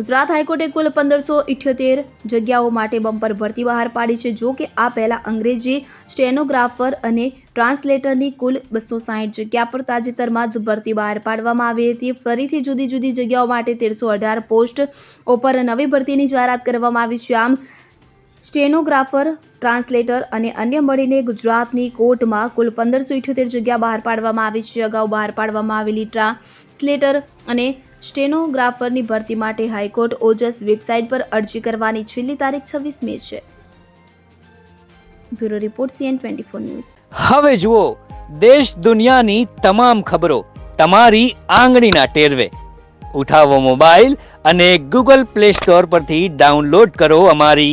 ગુજરાત હાઈકોર્ટે કુલ પંદરસો ઇઠ્યોતેર જગ્યાઓ માટે બમ્પર ભરતી બહાર પાડી છે. જો કે આ પહેલાં અંગ્રેજી સ્ટેનોગ્રાફર અને ટ્રાન્સલેટરની કુલ બસો સાહીઠ જગ્યા પર તાજેતરમાં જ ભરતી બહાર પાડવામાં આવી હતી. ફરીથી જુદી જુદી જગ્યાઓ માટે તેરસો અઢાર પોસ્ટ ઉપર નવી ભરતીની જાહેરાત કરવામાં આવી છે. આમ સ્ટેનોગ્રાફર, ટ્રાન્સલેટર અને અન્ય મળીને ગુજરાતની કોર્ટમાં કુલ પંદરસો ઇઠ્યોતેર જગ્યા બહાર પાડવામાં આવી છે. અગાઉ બહાર પાડવામાં આવેલી ટ્રાન્સલેટર અને સ્ટેનોગ્રાફરની ભરતી માટે હાઈકોર્ટ ઓજસ વેબસાઇટ પર અરજી કરવાની છેલ્લી તારીખ છવ્વીસ મે છે. Bureau report CN twenty four news. હવે જુઓ, દેશ દુનિયાની તમામ ખબરો તમારી આંગળીના ટેરવે. ઉઠાવો મોબાઈલ અને ગૂગલ પ્લે સ્ટોર પરથી ડાઉનલોડ કરો અમારી